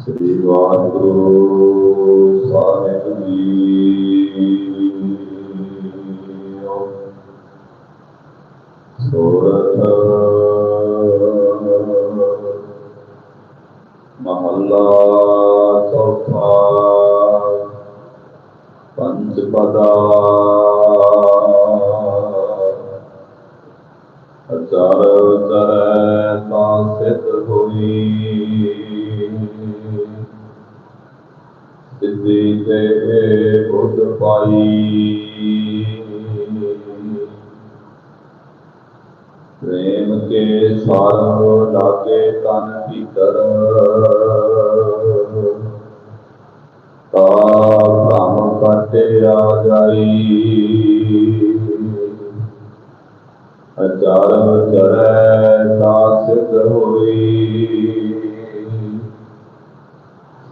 ਸ੍ਰੀ ਵਾਹਿਗੁਰੂ ਸਾਹਿਬ ਜੀ। ਸਿਧ ਹੋਈ। ਸਿੱਧੀ ਤੇ ਬੁੱਧ ਪਾਈ। ਪ੍ਰੇਮ ਕੇ ਸਾਰ ਲਾਗੇ ਤਨ ਭੀਤਰ। ਤਾ ਭ੍ਰਮ ਕਟੇ ਆ ਜਾਈ। ਅਚਾਰ ਚਰੈ ਤਾ ਸਿਧ ਹੋਈ।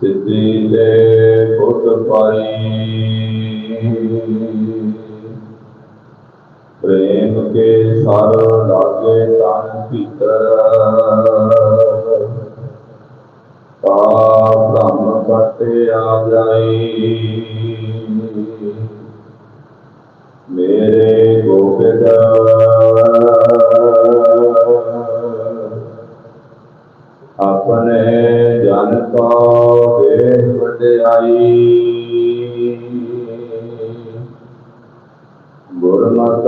ਸਿੱਧੀ ਤੇ ਬੁੱਧ ਪਾਈ। ਪ੍ਰੇਮ ਕੇ ਸਰ ਲਾਗੇ ਤਨ ਭੀਤਰ। ਤਾ ਭ੍ਰਮ ਕਟੇ ਆ ਜਾਈ। ਮੇਰੇ ਗੋਬਿੰਦ। ਆਪਣੇ ਜਨ ਕੋ ਦੇ ਵਡਿਆਈ। ਗੁਰਮਤ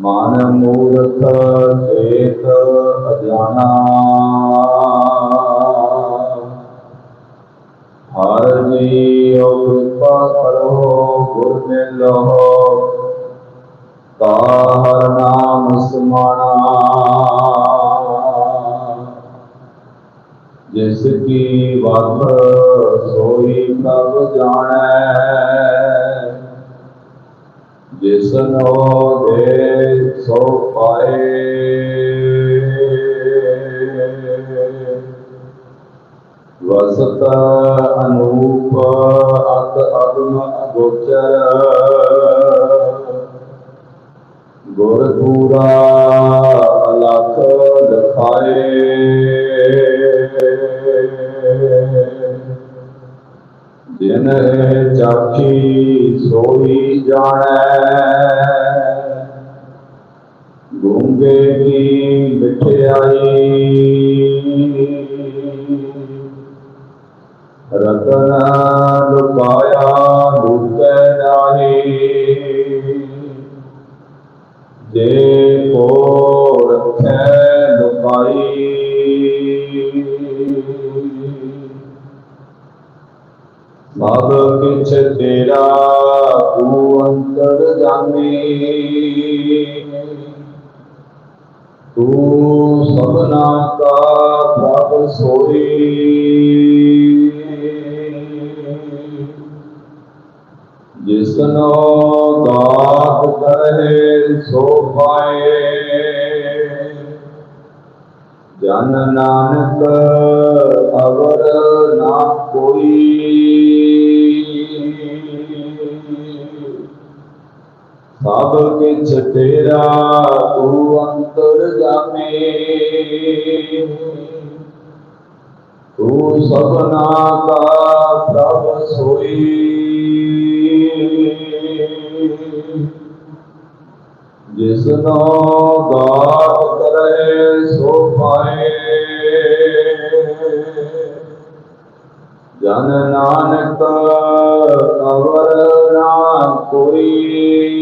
ਮਨ ਮੂਰਖ ਚੇਤ ਅਜਾਣਾ ਹਰ ਜੀਉ ਕਿਰਪਾ ਕਰੋ, ਗੁਰ ਮਿਲੋ। ਤਾ ਹਰ ਨਾਮ ਸਮਾਣਾ। ਜਿਸ ਕੀ ਵਤ ਸੋਈ ਪ੍ਰਭ ਜਾਣੈ। ਜਿਸ ਨੋ ਹੋਏ ਸੋ ਪਾਏ। ਵਸਤ ਅਨੂਪ ਅਤ ਅਗਮ ਅਗੋਚਰ। ਗੁਰ ਪੂਰਾ ਅਲਖ ਲਖਾਏ। ਜਿਨ ਚਾਖੀ ਸੋਈ ਜਾਣੈ। ਗੂੰਗੇ ਦੀ ਮਿਠਿਆਈ। ਰਤਨ ਲੁਕਾਇਆ ਲੁਕੈ ਨਾਹੀ। ਜੇ ਕੋ ਰਖੈ ਲੁਕਾਈ। ਸਭ ਕਿਛ ਤੇਰਾ ਤੂੰ ਅੰਤਰ ਜਾਣੀ ਤੂੰ ਸਭਨਾ ਕਾ ਪ੍ਰਭ ਸੋਈ। ਜਿਸਨੋ ਦਾਤ ਕਰੇ, ਸੋ ਪਾਏ। ਜਨ ਨਾਨਕ ਅਵਰ ਨਾ ਕੋਈ। ਸਭ ਕਿਛ ਤੇਰਾ, ਤੂੰ ਅੰਤਰ ਜਾਮੇ ਤੂੰ ਸਭਨਾ ਕਾ ਪ੍ਰਭ ਸੋਈ। ਜਿਸਨੋ ਦਾਤ ਕਰੇ, ਸੋ ਪਾਏ। ਜਨ ਨਾਨਕ ਅਵਰ ਨਾ ਕੋਈ।